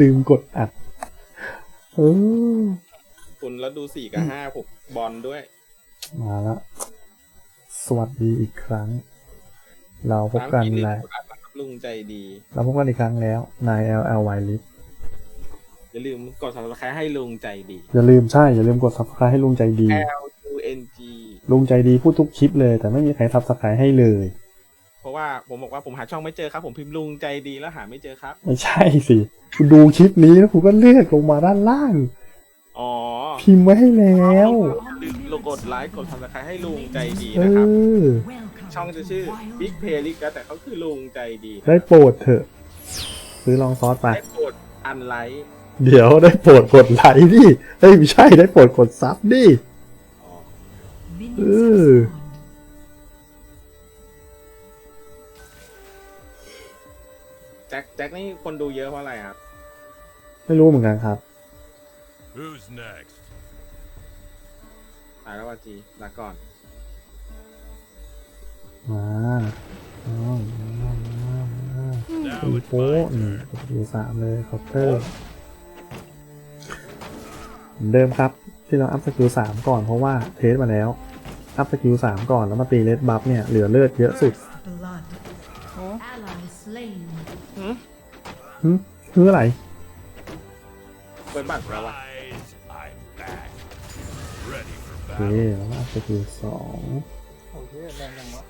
ลืมกดอัดเออคุณแล้วดูสี่กับห้าผมบอลด้วย มาแล้วสวัสดีอีกครั้ง เราพบกันตามที่ในเรียกว่าลุงใจดี เราพบกันอีกครั้งแล้วใน LL w i l i อย่าลืมกด subscribe ให้ลุงใจดี อย่าลืมใช่ อย่าลืมกด subscribe ให้ลุงใจดี L U N G ลุงใจดีพูดทุกคลิปเลย แต่ไม่มีใคร subscribe ให้เลยเพ ราะว่าผมบอกว่าผมหาช่องไม่เจอครับ ผมพิมพ์ลุงใจดีแล้วหาไม่เจอครับ ไม่ใช่สิคุณดูคลิปนี้แล้วคุณก็เลือกลงมาด้านล่าง อ๋อ พิมพ์ไว้ให้แล้วอย่าลืมกดไลค์กด subscribe ให้ลุงใจดีเอนะครับอช่องจะชื่อ Big p l a y l i s t แต่เขาคือลุงใจดี ได้โปรดเถอะ ซื้อลองซอสไป ได้กดอันไลค์เดี๋ยวได้โปรดกดไลค์ดิเอ้ยไม่ใช่ได้โปรดกดซับดิอ๋อเออ จ็คแจ็คนี่คนดูเยอะเพราะอะไรครับ ไม่รู้เหมือนกันครับ Who's next? ตายแล้วว่าจีลาก่อน มาอ๋อมามามา Now ตี it's โป๊ะ my นี่ turn. ตีสามเลยเคาน์เตอร์เหมือนเดิมครับ ที่เราอัพสกิลสามก่อนเพราะว่าเทสมาแล้ว อัพสกิลสามก่อนแล้วมาตีเลดบัฟเนี่ยเหลือเลือดเยอะสุด หึคืออะไรเปิดบัตรแล้ววะ Rise, I'm back. Ready for โอเค battle. แล้วก็อัพสกิลสองโอ้ยแรงจังวะ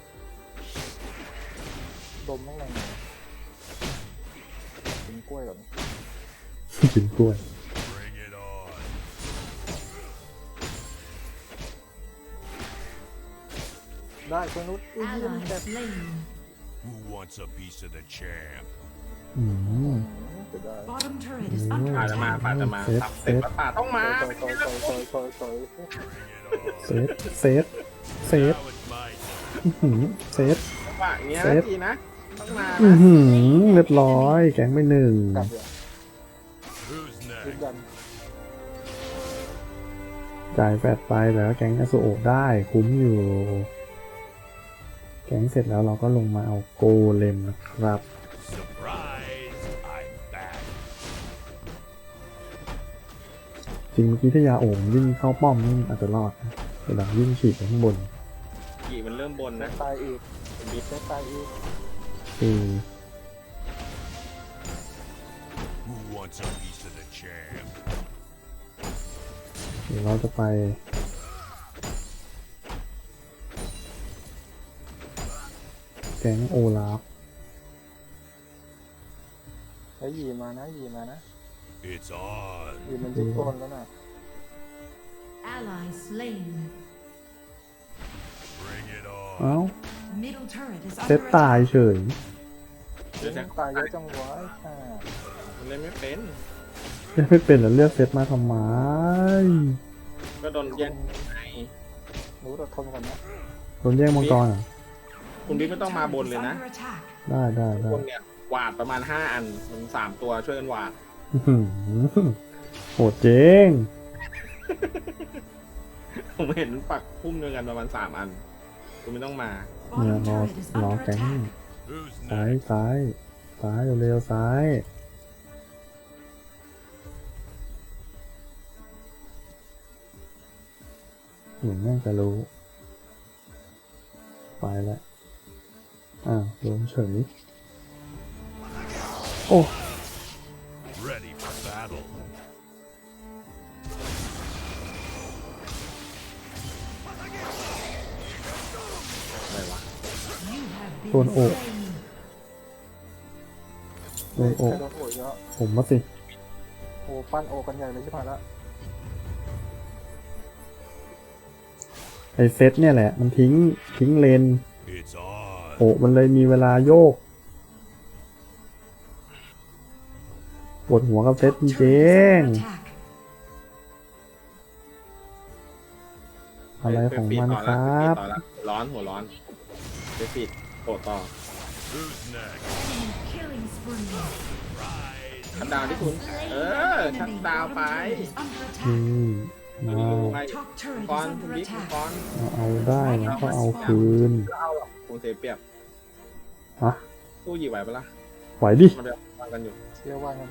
ดมแม่งแรงจังวะกินกล้วยก่อนกินกล้วย Bring it on. ได้กล้วยนุชอุ้ย Ally แบบ slain. Who wants a piece of the champ? อืมจะได้ Bottom turret is Mm. under ป่าจะมา attack. ป่าจะมาเซฟตับเสร็จแล้วป่าต้องมาซอยซอยซอยซอยซอยซอย Bring it เซ on. ฟเซฟเซฟ Now it's my turn. อื้อหือเซฟว่าอย่างเงี้ยเซนะฟจีนะต้องมาอือนะหือเรียบร้อยแกงไปหนึ่งกลับเดี๋ยว Who's รีบ next? ดันจ่ายแฟดไปแล้วแก๊งอสุโอะได้คุ้มอยู่ แก๊งเสร็จแล้วเราก็ลงมาเอาโกเลมนะครับ จริงเมื่อกี้ถ้ายาโอ่งวิ่งเข้าป้อมนี่อาจจะรอดนะแต่หลังวิ่งฉีกไปข้างบนกี่มันเริ่มบนนะตายอีกบีบได้ตายอีกคือ Who wants a piece of the champ? เดี๋ยวเราจะไปแก๊งโอลาฟ แล้วยีมานะยีมานะ It's on. ยีมันยึดต้นแล้วนะ Ally slain. Bring it เอ้า on. Middle turret is เซต under ตาย attack. เฉย เดี๋ยวแจ็คตายเยอะจังวะค่ะมันเล่นไม่เป็น ไม่เป็นแล้วเลือกเซตมาทำไม ก็โดนแย่งไงรู้อดทนก่อนนะโดนแย่งมังกรเหรอคุณบิ๊กไม่ต้องมาบน Turret เลย is นะ under attack. ได้ได้ได้คนเนี่ยหวาดประมาณห้าอันมันสามตัวช่วยกันหวาดอื้อหือ โหดเจ๊งผมเห็นปักพุ่มเดียวกันประมาณสามอันคุณไม่ต้องมาเนี่ย Bottom รอ turret is รอ under แก๊ง attack. Who's ซ้าย next? ซ้ายซ้ายเร็วๆซ้ายเหมือนแม่งจะรู้ ไปแล้วอ้าวโดนเฉยโอ้ นโอก slain. โดนโอใครโดนโอยเยอะผมมาสิโอ้ปั้นโอกันใหญ่เลยใช่ไหมละไอเซตเนี่ยแหละ มันทิ้งทิ้งเลน It's on. โอะมันเลยมีเวลาโยกปวดหัวกับเซต Top จ turret ริ is ง under attack. ๆอะไรของมันครับไปปิดต่อละร้อนหัวร้อนไปปิด โตต่อ Who's next? Killing spree. Rise. ชัดดาวน์ที่คุณ เออชัดดาวน์ไปอืมตัวเอานี้ดูไง Top turret ฟอน is คุณ under บิ๊กคุณ attack. ฟอนเอาเอาได้แล้วก็เอาคืนก็เอาหรอกคุณเสียเปรียบฮะสู้หยีไหวปะล่ะไหวดิมันแบบฟังกันอยู่เชียร์วางกัน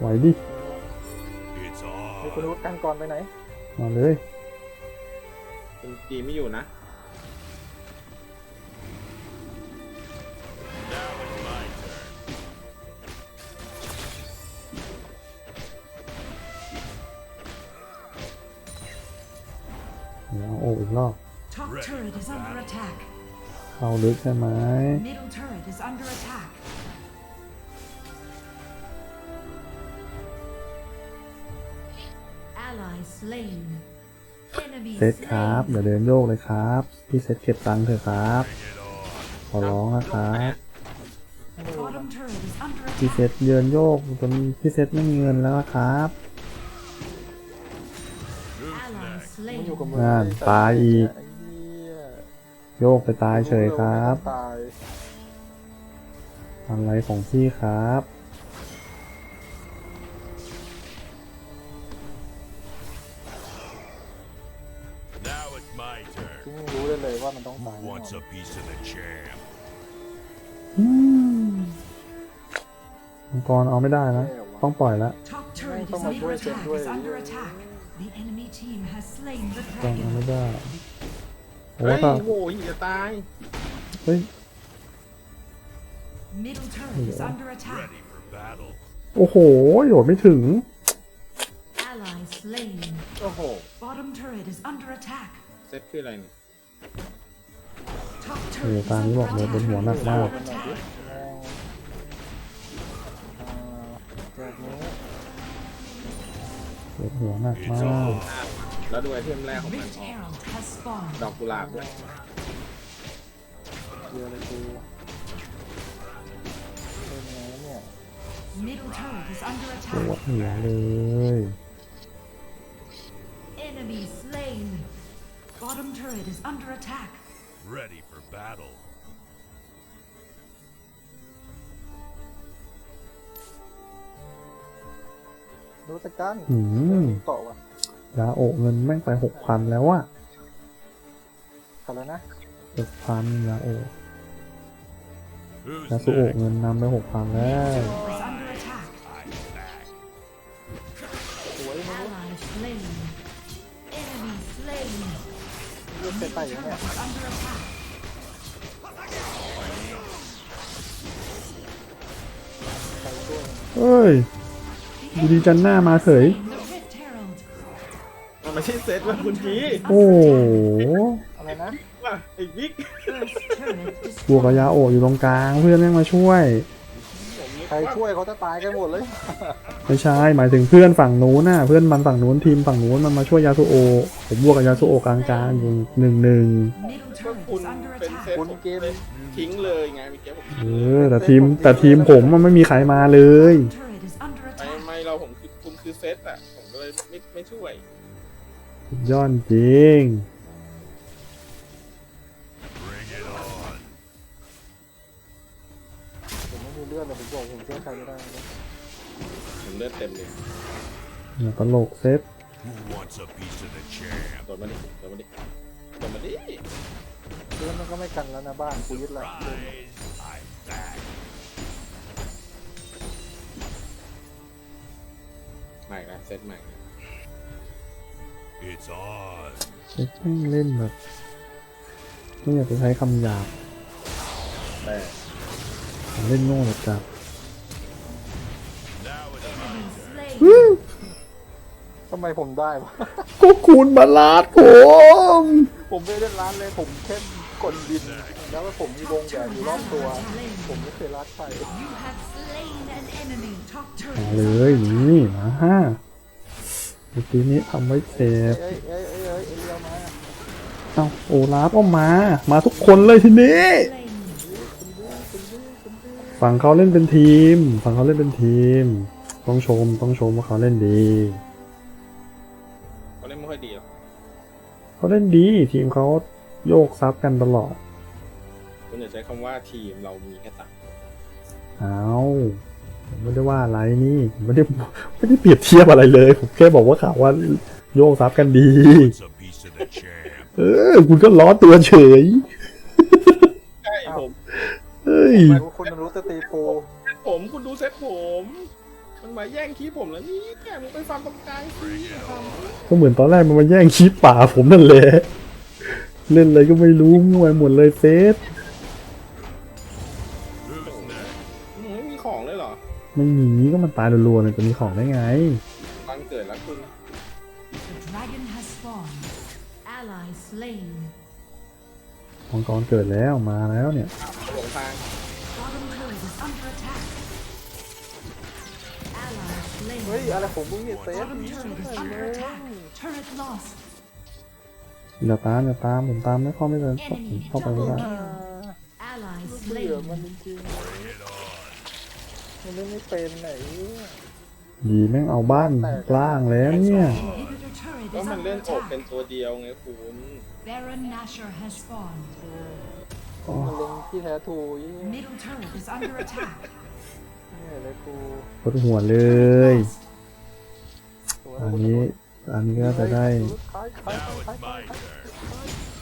ไหวดิ It's มีคุณ on. รู้กันก่อนไปไหนมาเลยคุณจีไม่อยู่นะ เข้าลึกใช่ไหม Middle turret is under attack. Ally slain. Enemy เซตครับ slain. อย่าเดินโยกเลยครับ พี่เซตเก็บตังค์เถอะครับ Bring it on. ขอร้องนะครับ Bottom turret is under พี่เซ attack. ตเดินโยกจนพี่เซตไม่มีเงินแล้วนะครับ Who's Ally next? มันอยู่ slain. กับมือนั่นตายอีกไอ้เหี้ย โยกไปตายเฉยครับตายอะไรของพี่ครับ Now it's my turn. ที่รู้ได้เลยว่ามันต้องตาย Who wants a piece of the champ? อืมมังกรเอาไม่ได้นะต้องปล่อยแล้ว Top turret is Không mà under đuôi attack. trên đuôi. Is under attack. The enemy team has slain the ต้องเอา dragon. ไม่ได้ โอ้เฮ้ยถ้าโว้ยจะตาย เฮ้ย Middle turret is under attack. Ready for battle. โอ้โหโดดไม่ถึง Ally slain. โอ้โห Bottom turret is under attack. เซตคืออะไรเนี่ย Top เออ turret is ตามนี้ under บอกเลยบน attack. หัวหนักมาก Under attack. แม่งอ่าแบบนี้ปวดหัวหนัก It's มาก on. แล้วดูไอเทมแรกของมัน Rift ออก Herald has spawned. ดอกกุหลาบด้วยเชียร์เลยกูเป็นไงเนี่ย Middle turret is under ปวด attack. หัวเลย Enemy slain. Bottom turret is under attack. Ready for battle. รู้ตะกันอืมเกาะว่ะ ยาโอะเงินแม่งไปหกพันแล้วอะขัดแล้วนะหกพันยาโอะ Who's ยาสุโอะ next? เงินนำไปหกพันแล้ว Turret is under attack. I'm back. สวยมึง Ally slain. Enemy slain. เลือกเซตไปอย่างเนี้ย Turret is under attack. ใครช่วยเอ้ย The ดีๆจันหน้ามาเฉย มันไม่ใช่เซตว่าคุณจีโอ้โหอะไรนะว่าไอ้บิ๊ก First turret บวกกับ destroyed. ยาโอะอยู่ตรงกลางเพื่อนแม่งมาช่วย ใครช่วยเขาจะตายกันหมดเลย ไม่ใช่หมายถึงเพื่อนฝั่งนู้นน่ะเพื่อนมันฝั่งนู้นทีมฝั่งนู้นมันมาช่วยยาสุโอะผมบวกกับยาสุโอะกลางๆอยู่หนึ่งหนึ่ง Middle ก็ turret คุณ is under เป็นเซต attack. คุณผมเกมเลยทิ้งเลยไงเมื่อกี้ผมเออแต่ทีมแต่ทีมผมมันไม่มีใครมาเลย Turret is under ไม่ attack. ไม่เราผมคือคุณคือเซตอะ ผมก็เลยไม่ไม่ช่วยสุด ยอดจริง Bring it on. ผมไม่มีเลือดเลยผมบอกผมช่วยใครไม่ได้เลยผมเลือดเต็มเลยอย่าตลกเซต Who wants a piece of the champ? โดนมาดิโดนมาดิโดนมาดิเลือดมันก็ไม่กันแล้วนะบ้านกูยึดละ Rise. I'm back. ใหม่ละเซตใหม่ละ It's on. เซตแม่งเล่นแบบไม่อยากจะใช้คำหยาบแต่เล่นโง่แบบจับ Now it's my Enemy slain. ทำไมผมได้วะก็คุณมาลาดผม ผมไม่ได้ร้านเลยผมแค่กดบิน แล้วก็ผมมีวงแหวนอยู่รอบตัว ผมไม่เคยรัดใคร You have slain an enemy. Top มา turret เล is ยนี่มาฮะ เมื่อกี้นี้ทำไว้เซฟเอ้ยเอ้ยเอ้ยเอ้ยเอ้ยเรียวมาเอ้าโอลาฟก็มา มาทุกคนเลยทีนี้ slain. ฝั่งเขาเล่นเป็นทีม ฝั่งเขาเล่นเป็นทีม ต้องชมต้องชมว่าเขาเล่นดี เขาเล่นไม่ค่อยดีหรอกเขาเล่นดีทีมเขาโยกซับกันตลอดคุณอย่าใช้คำว่าทีมเรามีแค่สามเอา ผมไม่ได้ว่าอะไรนี่ผมไม่ได้ไม่ได้เปรียบเทียบอะไรเลย ผมแค่บอกว่าข่าวว่าโยกซับกันดี wants a piece of the champ. เออ คุณก็ล้อตัวเฉยใช่ผมเฮ้ยรู้คุณรู้จะตีปูผผมคุณดูเซตผม มันมาแย่งคีผมแล้วนี่แกมึงไปฟังตรงกลางสิทำก็เหมือนตอนแรกมันมาแย่งคลิปป่าผมนั่นแหละเล่นอะไรก็ไม่รู้มั่วหมดเลยเฟส เลยเหรอไม่มีก็มันตายรัวๆเลยจะมีของได้ไงวันเกิดแล้วคุณ The dragon has spawned. Ally slain. มังกรเกิดแล้วมาแล้วเนี่ยอ้าวหลงทาง Bottom turret is under attack. Ally เฮ้ย slain. อะไรผมมึงเนี่ยเซฟ Bottom turret is under attack. Turret lost. อย่าตามอย่าตามผมตามไม่เข้าไม่เลยผม Enemy เข้าไปไม่ double ได้ kill. Ally เบื่อ slain. มันจริงๆ มันเล่นไม่เป็นไหนดีแม่งเอาบ้านล่างแล้วเนี่ย Inhibitor turret ก็ is มัน under เล่นอกเป็น attack. ตัวเดียวไงคุณ Baron Nashor has spawned. มันเล่นที่แท้ทูยี่ Middle turret is under attack. เนี่ยเลยกูปวดหัวเลย Lost. ตัวอันนี้ อันนี้ก็จะได้ คล้ายคล้าย Now คล้าย it's คล้าย my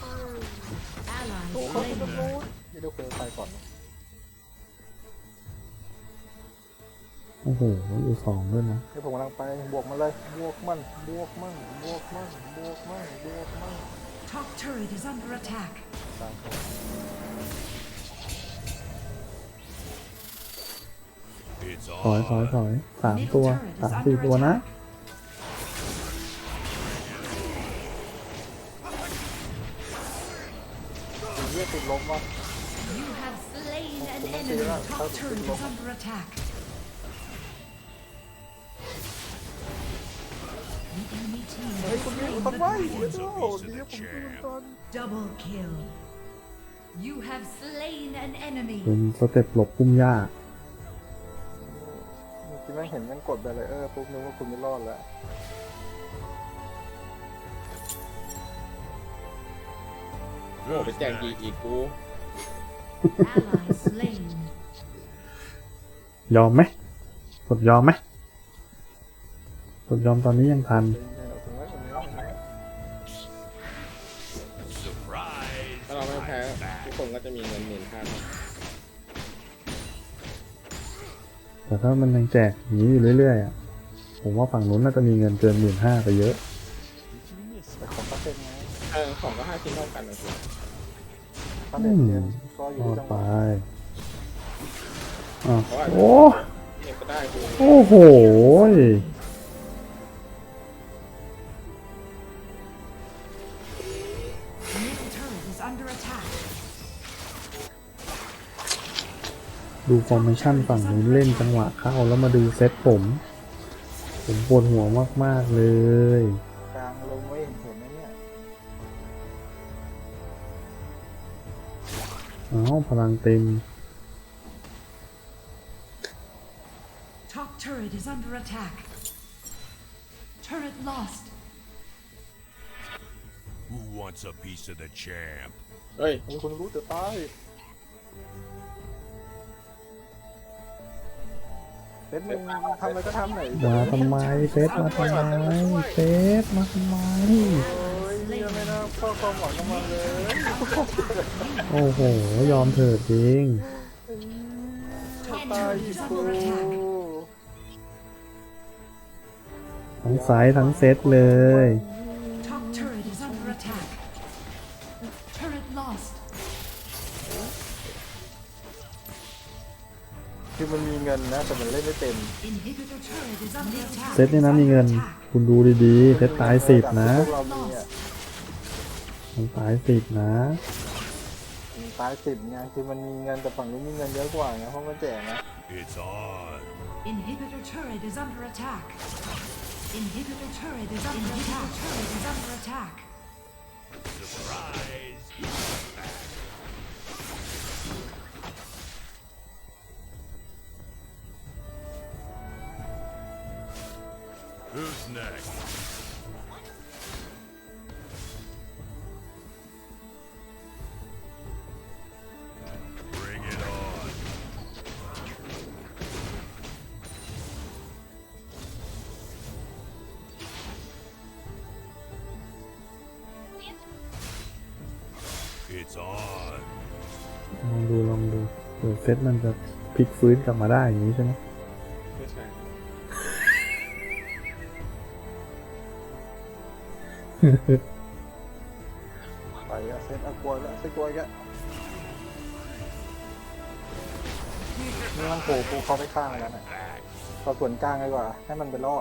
turn. Ally โอ้เขาจะ slain. รู้เดี๋ยวเดี๋ยวคุยกับใครก่อน โอ้โหอยู่สองด้วยนะเดี๋ยวผมกำลังไปบวกมันเลยบวกมันบวกมันบวกมันบวกมันบวกมัน Top turret is under attack. ตามผม It's ถอยถอย on. ถอยสาม Middle ตัว turret สาม is สี่ under ตัวนะ attack. ตีเลือดติดลมวะ You have slain an เฮ้ย has คุณยิง slain ทำ the ไม dragon. โอ้โหเดี๋ยวผมยิงก่อน Double kill. You have slain an enemy. เป็นสเต็ปหลบพุ่มหญ้าเมื่อกี้แม่งเห็นแม่งกดไปเลยเออปุ๊บนึกว่าคุณไม่รอดแล้วโอ้ไปแจงดีอีกกู Ally slain. ยอมไหมกดยอมไหมกดยอมตอนนี้ยังทัน ถ้ามันยังแจกอย่างนี้อยู่เรื่อยๆอะผมว่าฝั่งนู้นน่าจะมีเงินเกินหมื่นห้าไปเยอะแต่ของก็เป็นไงเออของก็ห้าชิ้นเท่ากันนะคุณถ้าเด็กเกมก็อยู่รอที่ดจังหไปวะอะเพราะว่าโอ้ เก็บก็ได้คุณโอ้โห ดูฟอร์เมชั่นฝั่งนู้นเล่นจังหวะเข้าแล้วมาดูเซตผม ผมปวดหัวมาก ๆ เลยกลางลงไม่เห็นเห็นนะเนี่ยอ้าวพลังเต็ม Top turret is under attack. Turret lost. Who wants a piece of the champ? เฮ้ยมีคนรู้จะตาย เซ็ตมึงทำอะไรก็ทำหน่อยมาทำไมเซตมาทำไมเซตมาทำไมโอ้ยเนี่ยไม่น่าเฝ้าความหวังกับมันเลยโอ้โหยอมเถิดจริง Top ตาย turret อี is กกู under attack. ทั้งไซส์ทั้งเซตเลย มันมีเงินนะ แต่มันเล่นไม่เป็น Inhibitor turret is under attack. เซตนี่นะมีเงิน คุณดูดีๆเซตตายสิบนะพวกเรามีอะมันตายสิบนะตายสิบไงคือมันมีเงินแต่ฝั่งนู้นมีเงินเยอะกว่าไงเพราะมันแจกนะ It's on. Inhibitor turret is under attack. Inhibitor turret is under attack. Turret is under attack. Surprise. Next? It's on. ลองดูลองดูเดี๋ยวเซตมันจะพลิกฟื้นกลับมาได้อย่างนี้ใช่ไหม ไปอะเซตเอากลัวแล้วเซตกลัวอีกแล้วนี่มันโผล่กูเขาไปข้างแล้วนะเราส่วนกลางดีกว่า ให้มันไปล่อ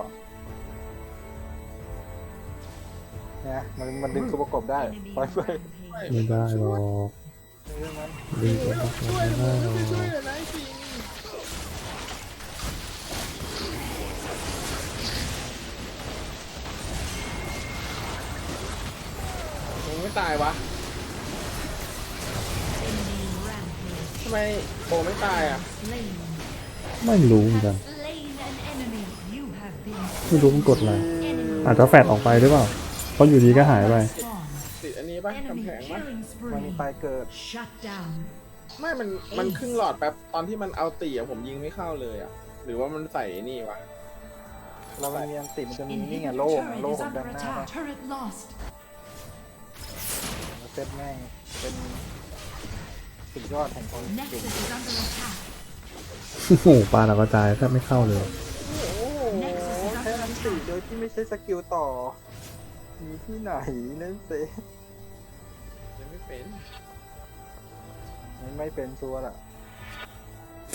เนี่ยมันมันดึงตัวประกบได้ Enemy ปล่อยไป rampage. ไม่ได้หรอกเรื่องนั้นดึงตัวช่วยไม่ผมได้หรช่วยอช่วยก ไม่ตายวะ Enemy rampage. ทำไมโบไม่ตายอะ Slain. ไม่รู้เหมือนกัน Slain an enemy. You have been ไม่รู้มันกดอะไร enemy. อาจจะแฟดออกไปหรือเปล่าเพราะอยู่ดีก็หายไป Spawn. ติดอันนี้ปะกำ Enemy แพงปะ killing มันมี spree. ปลายเกิด Shut down. ไม่มันมันครึ่งหลอดแป๊บตอนที่มันเอาตีอะผมยิงไม่เข้าเลยอะ หรือว่ามันใส่ไอ้นี่วะเรามันมีอันติมันจะมีนี่ไง Inhibitor โล่อะ turret โล่ is ของ under ด้านหน้า attack. Turret lost. เซตแม่งเป็นสุดยอดแห่งความเก่ง Nexus is under attack. โอ้โหปลาเรากระจายแทบไม่เข้าเลย โอ้โหแค่อันติโดยที่ไม่ใช้สกิลต่อ มีที่ไหนนั่นเซยังไม่เป็นมันไม่เป็นชัวร์ล่ะ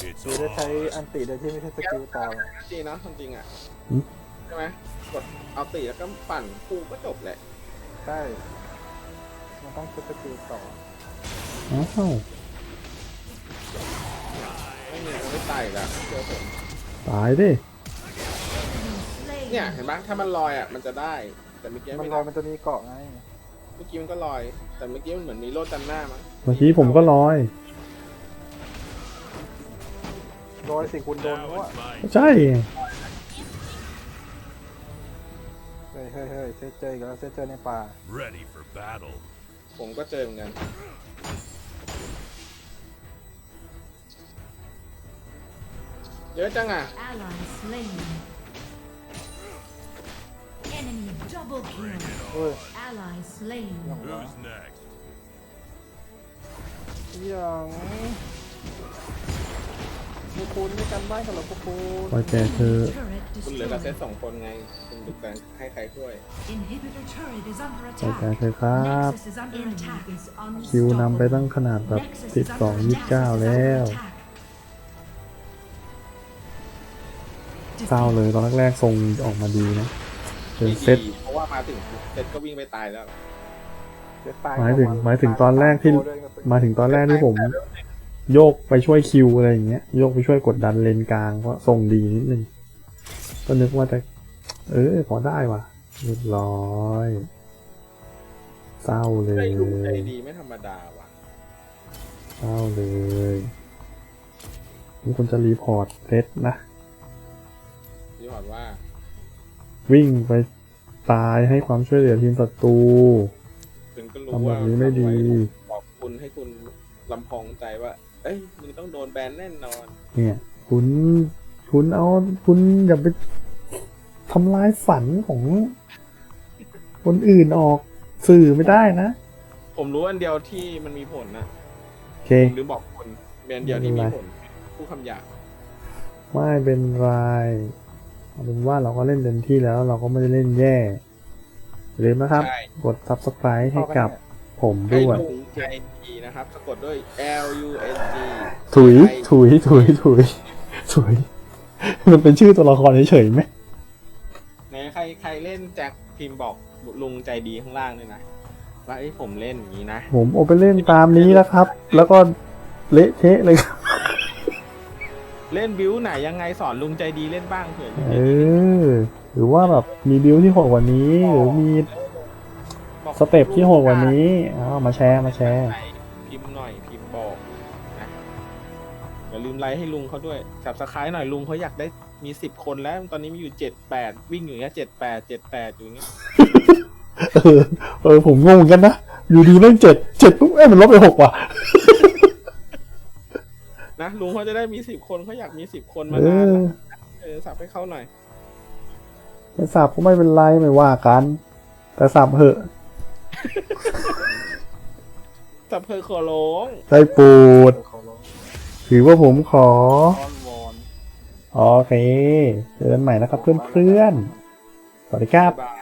It's คือได้ใช้ ours. อันติโดยที่ไม่ใช่สกิลต่อจริงนะความจริงอะหืมใช่ไหมกดเอาตีแล้วก็ปั่นคู่ก็จบแหละ ใช่ มันต้องใช้สกิลต่ออ้าวไม่มีมันไม่ตายอีกแล้วเจอผมตายดิ Slain. เนี่ยเห็นปะถ้ามันลอยอะมันจะได้ แต่เมื่อกี้มันไม่ลได้อยมันจะมีเกาะไงเมื่อกี้มันก็ลอย แต่เมื่อกี้มันเหมือนมีโลดจันหน้ามั้งเมื่อกี้ผมก็ลอย ลอยสิคุณโดน Now ว่า it's my ใช่ไงเฮ้ยเฮ้ยเฮ้ยเซตเจออีกแล้วเซตเจอในป่า ready for battle. ผมก็เจอเหมือนกัน เยอะจังอะ Ally slain. Enemy double kill. เฮ้ย Ally slain. อย่างวะ Who's next? อย่าง พวกคุณมีกันบ้านกันเหรอพวกคุณปล่อยแกเธอ Turret คุณเหลือกับเซต destroyed. สองคนไง คุณดึกแต่ให้ใครช่วย Inhibitor turret is under ปล่อยแก attack. เธอครับ Nexus is under attack. Is คิวนำไปตั้งขนาดแบบ Nexus สิบ is สอง under ยี่สิบเก้า Nexus is แล้ว under attack. เศร้าเลยตอนแรกๆทรงออกมาดีนะเจอดีเซตเพราะว่ามาถึงเซตก็วิ่งไปตายแล้วเซตตายหมายถึงก่อนหมายถึงตอนแรกที่ตัวด้วยกับมาถึงตอนแรกที่ผม โยกไปช่วยคิวอะไรอย่างเงี้ยโยกไปช่วยกดดันเลนกลางก็ทรงดีนิดนึงก็นึกว่าจะเออพอได้ว่ะเรียบร้อยเศร้าเลใจยลุงใจดีไม่ธรรมดาว่ะเศร้าเลยนี่คุณจะรีพอร์ตเซตนะพี่หอดว่า วิ่งไปตายให้ความช่วยเหลือทีมศัตรูคุณก็รู้ทำแบว่าบนี้ไม่ดี บอกคุณให้คุณลำพองใจว่าเอ้ยมึงต้องโดนแบนแน่นอนเนี่ย คุณคุณเอาคุณอย่าไปทำลายฝันของคนอื่นออกสื่อไม่ได้นะ ผมรู้อันเดียวที่มันมีผลนะโอเคผมลืมบอกคุณเป็นอันเดียวที่มีผลผู้คำหยาบไม่เป็นไรเอาเป็นว่าเราก็เล่นเต็มที่แล้ว เราก็ไม่ได้เล่นแย่อย่าลืมนะครับใช่กด subscribe ให้กับ ผมให้ด้วยลุงใจดีนะครับสะกดด้วย L U N G ถุย ถุย ถุย ถุย ถุย มันเป็นชื่อตัวละครเฉยๆไหมไหนใครใครเล่นแจ็คพิมพ์บอกลุงใจดีข้างล่างด้วยนะว่าไอ้ยผมเล่นอย่างนี้นะ ผมเอาไปเล่นตามนี้แล้วครับ แล้วก็เละเทะเลยครับเล่นบิวไหนยังไงสอนลุงใจดีเล่นบ้างเผื่อลุงเอใจดีอหรือว่าแบบมีบิวที่โหดกว่านี้ หรือมีบอก สเต็ปที่โหดกว่านี้เอามาแชร์มาแชร์ไหนพิมพ์หน่อยพิมพ์บอกนะอย่าลืมไลค์ให้ลุงเขาด้วยสับสไครต์หน่อยลุงเขาอยากได้มีสิบคนแล้ว ตอนนี้มีอยู่เจ็ดแปดวิ่งอยู่อย่างเงี้ยเจ็ดแปดเจ็ดแปดอยู่อย่างเงี้ยเออเออผมงงเหมือนกันนะ อยู่ดีเล่นเจ็ดเจ็ดปุ๊บเอ้ยมันลบไปหกว่ะนะลุงเขาจะได้มีสิบคนเขาอยากมีสิบคนมาเอนานอแล้วเออสับให้เขาหน่อยไม่สับก็ไม่เป็นไรไม่ว่ากัน แต่สับเหอะ สับเพอขอร้องได้ปูด ขอร้องถือว่าผมขอ อ้อนวอนโอเค เจอกันใหม่นะครับเพื่อนๆ สวัสดีครับ บ๊ายบาย